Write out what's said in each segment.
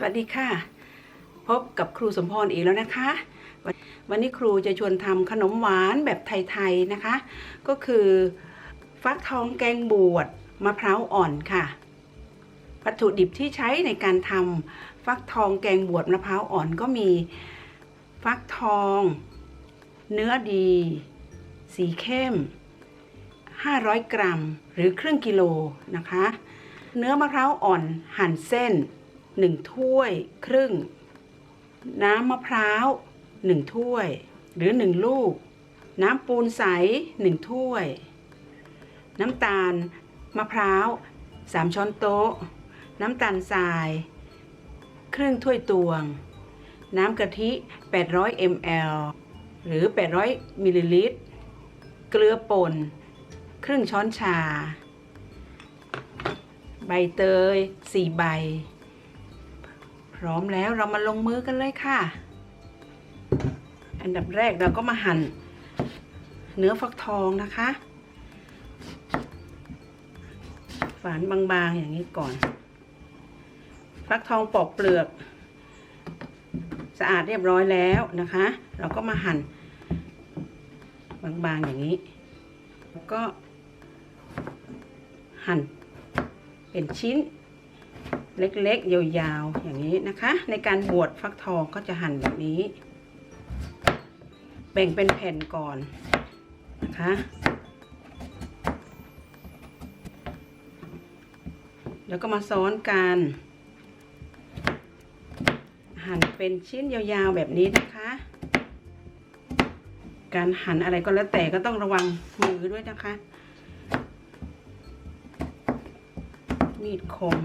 สวัสดีค่ะ พบกับครูสมพรอีกแล้วนะคะ วันนนี้ครูจะชวนทำขนมหวานแบบไทยๆนะคะ ก็คือฟักทองแกงบวชมะพร้าวอ่อนค่ะ วัตถุดิบที่ใช้ในการทำฟักทองแกงบวชมะพร้าวอ่อนก็มีฟักทอง เนื้อดี สีเข้ม 500 กรัม หรือครึ่งกิโลนะคะ เนื้อมะพร้าวอ่อนหั่นเส้น 1 ถ้วยครึ่ง น้ำมะพร้าว 1 ถ้วย หรือ 1 ลูก น้ำปูนใส 1 ถ้วย น้ำตาลมะพร้าว 3 ช้อนโต๊ะ น้ำตาลทราย ครึ่งถ้วยตวง น้ำกะทิ 800 ml หรือ 800 มิลลิลิตร เกลือป่น ครึ่งช้อนชา ใบเตย 4 ใบ พร้อมแล้วเรามาลงมือกันเลยค่ะ อันดับแรกเราก็มาหั่นเนื้อฟักทองนะคะ ฝานบางๆอย่างนี้ก่อน ฟักทองปอกเปลือก สะอาดเรียบร้อยแล้วนะคะ เราก็มาหั่นบางๆอย่างนี้ แล้วก็หั่นเป็นชิ้น เล็กๆ ยาวๆ อย่างนี้นะคะ ในการบวชฟักทองก็จะหั่นแบบนี้ แบ่งเป็นแผ่นก่อนนะคะ แล้วก็มาซ้อนกัน หั่นเป็นชิ้นยาวๆ แบบนี้นะคะ การหั่นอะไรก็แล้วแต่ก็ต้องระวังมือด้วยนะคะ มีดคม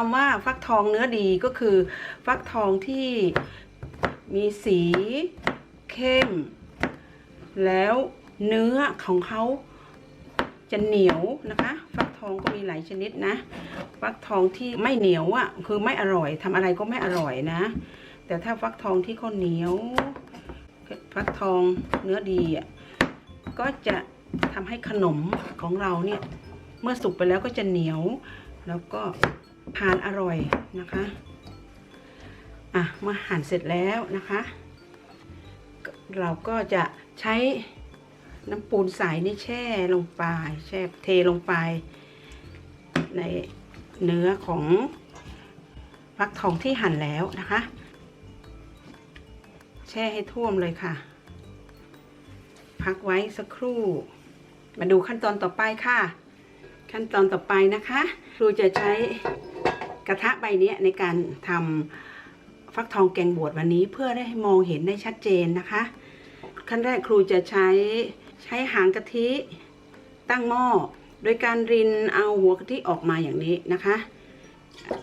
คำว่าฟักทองเนื้อดีก็คือ ฟักทองที่มีสีเข้ม แล้วเนื้อของเขาจะเหนียวนะคะ ฟักทองก็มีหลายชนิดนะ ฟักทองที่ไม่เหนียวอะ่ะคือไม่อร่อยทำอะไรก็ไม่อร่อยนะ แต่ถ้าฟักทองที่เขาเหนียว ฟักทองเนื้อดีอะก็จะทำให้ขนมของเราเนี่ย เมื่อสุกไปแล้วก็จะเหนียว แล้วก็ ทานอร่อยนะคะ อะมื่อหั่นเสร็จแล้วนะคะ เราก็จะใช้น้ำปูนใสนี่แช่ลงไป แช่เทลงไป ในเนื้อของฟักทองที่หั่นแล้วนะคะ แช่ให้ท่วมเลยค่ะ พักไว้สักครู่ มาดูขั้นตอนต่อไปค่ะ ขั้นตอนต่อไปนะคะ ครูจะใช้ กระทะใบนี้ในการทำฟักทองแกงบวชวันนี้เพื่อได้มองเห็นได้ชัดเจนนะคะ ขั้นแรกครูจะใช้ใช้หางกะทิตั้งหม้อโดยการรินเอาหัวกะทิออกมาอย่างนี้นะคะ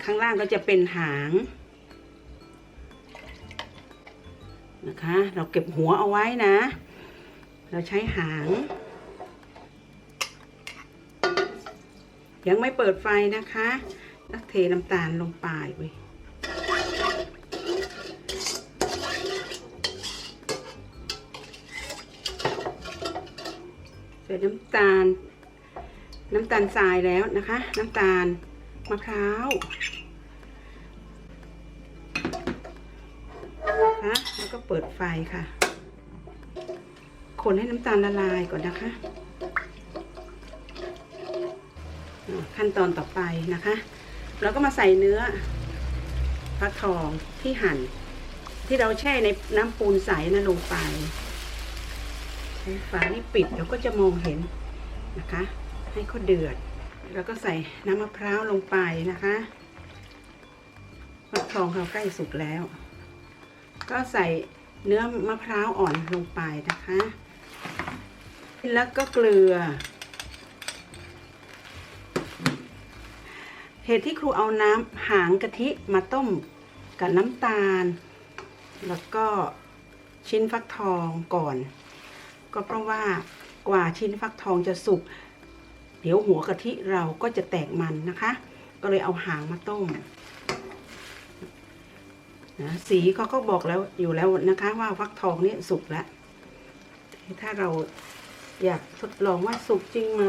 ข้างล่างก็จะเป็นหางนะคะ เราเก็บหัวเอาไว้นะ เราใช้หาง ยังไม่เปิดไฟนะคะ แล้วเทน้ำตาลลงไปเว้ยใส่น้ำตาล น้ำตาลทรายแล้วนะคะ น้ำตาลมะพร้าวนะคะแล้วก็เปิดไฟค่ะ คนให้น้ำตาลละลายก่อนนะคะ ขั้นตอนต่อไปนะคะ เราก็มาใส่เนื้อฟักทองที่หั่น ที่เราแช่ในน้ำปูนใสนะลงไปใช้ฝานี่ปิดเราก็จะมองเห็นนะคะ ให้เขาเดือด แล้วก็ใส่น้ำมะพร้าวลงไปนะคะฟักทองเราใกล้สุกแล้ว ก็ใส่เนื้อมะพร้าวอ่อนลงไปนะคะ แล้วก็เกลือ เหตุที่ครูเอาน้ำหางกะทิมาต้มกับน้ำตาล แล้วก็ชิ้นฟักทองก่อน ก็เพราะว่ากว่าชิ้นฟักทองจะสุก เดี๋ยวหัวกะทิเราก็จะแตกมันนะคะ ก็เลยเอาหางมาต้มนะสีเขาก็บอกแล้วอยู่แล้วนะคะว่าฟักทองนี่สุกแล้วถ้าเราอยากทดลองว่าสุกจริงไหม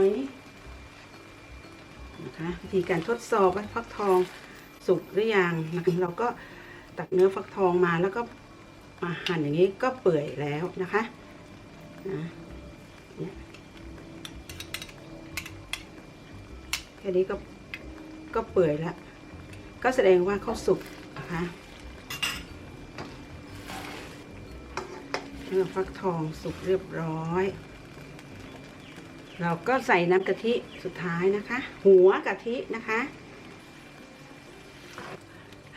นะคะวิธีการทดสอบว่าฟักทองสุกหรือยังนะคะเราก็ตักเนื้อฟักทองมาแล้วก็มาหั่นอย่างนี้ก็เปื่อยแล้วนะคะนะแค่นี้ก็ก็เปื่อยแล้ว ก็แสดงว่าเขาสุกนะคะเนื้อฟักทองสุกเรียบร้อย เราก็ใส่น้ำกะทิสุดท้ายนะคะ หัวกะทินะคะ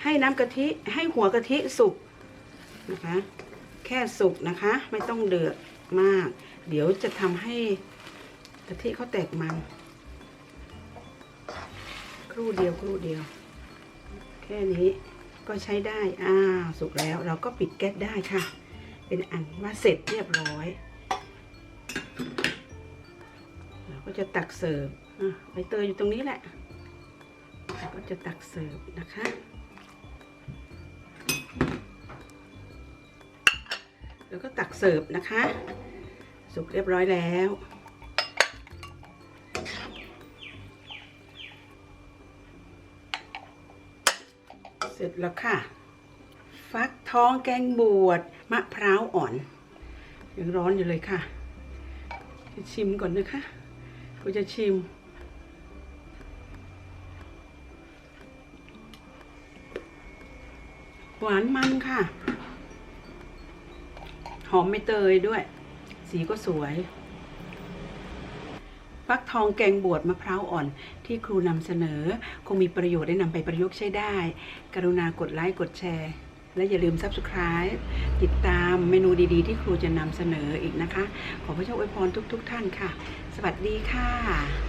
ให้น้ำกะทิให้หัวกะทิสุกนะคะ แค่สุกนะคะ ไม่ต้องเดือดมาก เดี๋ยวจะทำให้กะทิเขาแตกมัน ครู่เดียวครู่เดียว แค่นี้ก็ใช้ได้อ่าสุกแล้วเราก็ปิดแก๊สได้ค่ะ เป็นอันว่าเสร็จเรียบร้อย ก็จะตักเสิร์ฟใบเตยอยู่ตรงนี้แหละ ก็จะตักเสิร์ฟนะคะแล้วก็ตักเสิร์ฟนะคะ สุกเรียบร้อยแล้ว เสร็จแล้วค่ะ ฟักทองแกงบวชมะพร้าวอ่อนยังร้อนอยู่เลยค่ะ ชิมก่อนนะคะ กูจะชิม หวานมันค่ะ หอมไม่เตยด้วย สีก็สวยฟักทองแกงบวชมะพร้าวอ่อนที่ครูนำเสนอ คงมีประโยชน์ได้นำไปประยุกต์ใช้ได้ กรุณากดไลค์กดแชร์ และอย่าลืม Subscribe ติดตามเมนูดีๆ ที่ครูจะนำเสนออีกนะคะ ขอพระเจ้าอวยพรทุก ๆทท่านค่ะ สวัสดีค่ะ